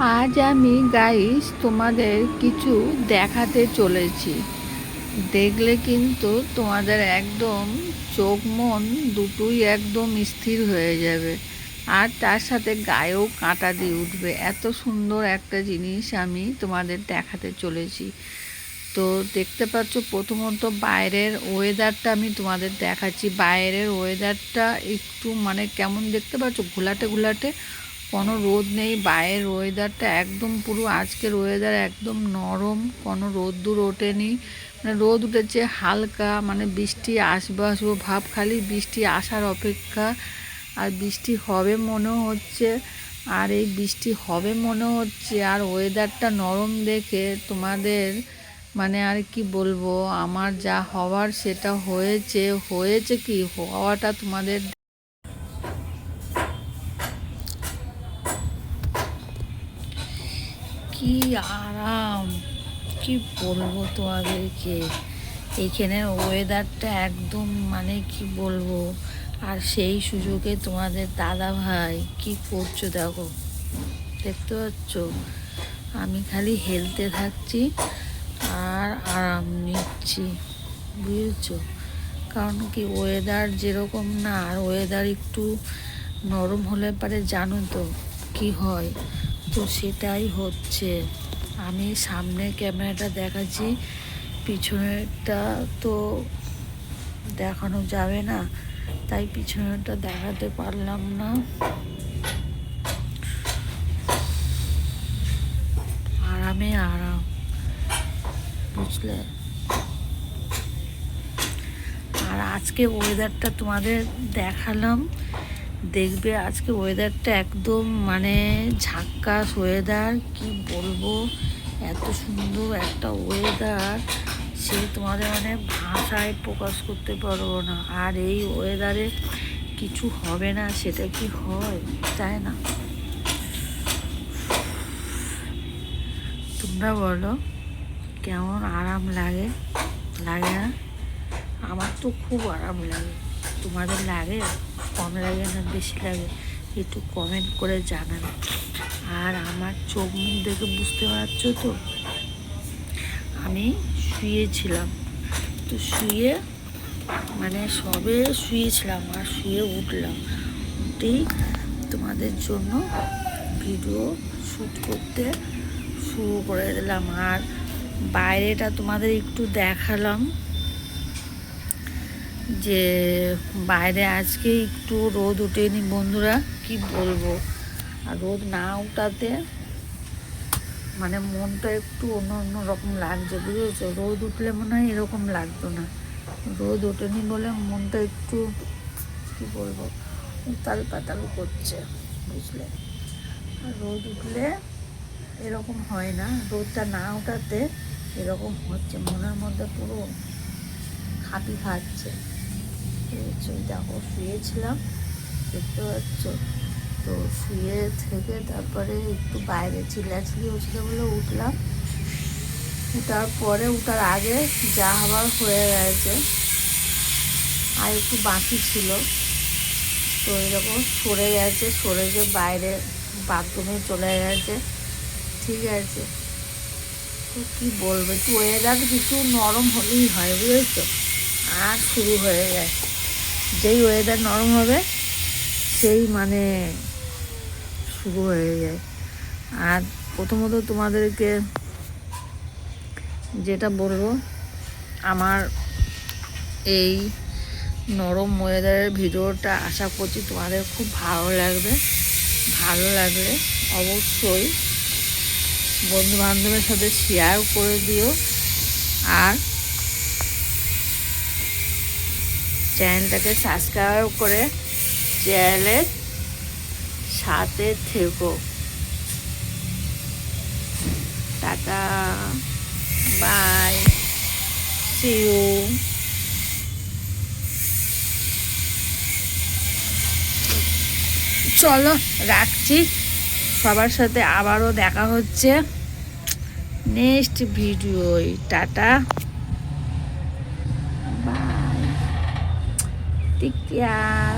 আজ আমি গাইস তোমাদের কিছু দেখাতে চলেছি। দেখলে কিন্তু তোমাদের একদম চোখ মন দুটোই একদম স্থির হয়ে যাবে। আর তার সাথে গায়েও কাঁটা দিয়ে উঠবে। এত সুন্দর একটা জিনিস আমি তোমাদের দেখাতে চলেছি। তো দেখতে পাচ্ছ, প্রথমত বাইরের ওয়েদারটা আমি তোমাদের দেখাচ্ছি। বাইরের ওয়েদারটা একটু মানে কেমন দেখতে পাচ্ছ? ঘোলাটে ঘোলাটে। কোনো রোদ নেই, বাইরের ওয়েদারটা একদম পুরো আজকের ওয়েদার একদম নরম, কোনো রোদ্দুর ওঠেনি। মানে রোদ উঠেছে হালকা মানে বৃষ্টি আসবে আসব ভাব, খালি বৃষ্টি আসার অপেক্ষা। আর বৃষ্টি হবে মনে হচ্ছে, আর এই বৃষ্টি হবে মনে হচ্ছে, আর ওয়েদারটা নরম দেখে তোমাদের মানে আর কি বলব, আমার যা হওয়ার সেটা হয়েছে হয়েছে কি? হওয়াটা তোমাদের কি আরাম, কি বলব তোমাদেরকে? এইখানের ওয়েদারটা একদম মানে কি বলব? আর সেই সুযোগে তোমাদের দাদা ভাই কি করছ দেখো? দেখতে পাচ্ছ? আমি খালি হেলতে থাকছি আর আরাম নিচ্ছি, বুঝেছ? কারণ কি ওয়েদার যেরকম না, আর ওয়েদার একটু নরম হলে পারে জানো তো কি হয়? তো সেটাই হচ্ছে। আমি সামনে ক্যামেরাটা দেখাচ্ছি, পিছনেরটা তো দেখানো যাবে না, তাই পিছনেরটা দেখাতে পারলাম না। আরামে আরাম, বুঝলে? আর আজকে ওয়েদারটা তোমাদের দেখালাম। দেখবে আজকে ওয়েদারটা একদম মানে ঝাক্কাস ওয়েদার কি বলব? এত সুন্দর একটা ওয়েদার সে তোমাদের মানে ভাষায় প্রকাশ করতে পারব না। আর এই ওয়েদারে কিছু হবে না, সেটা কি হয়? তাই না? তোমরা বলো, কেমন আরাম লাগে? লাগে না? আমার তো খুব আরাম লাগে। তোমাদের লাগে? কম লাগে না বেশি লাগে, একটু কমেন্ট করে জানান আর আমার চোখ মুখ দেখে বুঝতে পারছ তো? আমি শুয়েছিলাম। তো শুয়ে মানে সবে শুয়েছিলাম আর শুয়ে উঠলাম। উঠেই তোমাদের জন্য ভিডিও শ্যুট করতে শুরু করে দিলাম। আর বাইরেটা তোমাদের একটু দেখালাম। যে বাইরে আজকে একটু রোদ উঠেনি বন্ধুরা, কি বলব? আর রোদ না উঠাতে মানে মনটা একটু অন্য অন্য রকম লাগছে, বুঝেছ? রোদ উঠলে মনে হয় এরকম লাগতো না। রোদ ওঠেনি বলে মনটা একটু, কি বলব? উতাল পাতাল করছে, বুঝলে? আর রোদ উঠলে এরকম হয় না। রোদটা না ওঠাতে এরকম হচ্ছে, মনের মধ্যে পুরো খাপি খাচ্ছে। দেখো, শুয়েছিলাম। দেখতে পাচ্ছ? তো শুয়ে থেকে তারপরে একটু বাইরে চিল্লাচিল্লি হচ্ছিল বলে উঠলাম। উঠার পরে উঠার আগে যা হবার হয়ে গেছে। আর একটু বাকি ছিল। তো এরকম সরে গেছে, সরে যে বাইরে বাথরুমে চলে গেছে। ঠিক আছে। তো কী বলব, একটু ওয়েদার কিছু নরম হলেই হয়, বুঝেছ? আর শুরু হয়ে যায় যেই ওয়েদার নরম হবে, সেই মানে শুরু হয়ে যায়। আর প্রথমত তোমাদেরকে যেটা বলব, আমার এই নরম ওয়েদারের ভিডিওটা আশা করছি তোমাদের খুব ভালো লাগবে। ভালো লাগলে অবশ্যই বন্ধু বান্ধবের সাথে শেয়ার করে দিও। আর চ্যানেলটাকে সাবস্ক্রাইব করে চ্যানেলের সাথে থেকো। টাটা। বাই সি ইউ চলো, রাখছি। সবার সাথে আবারও দেখা হচ্ছে next video tata. Take care. À,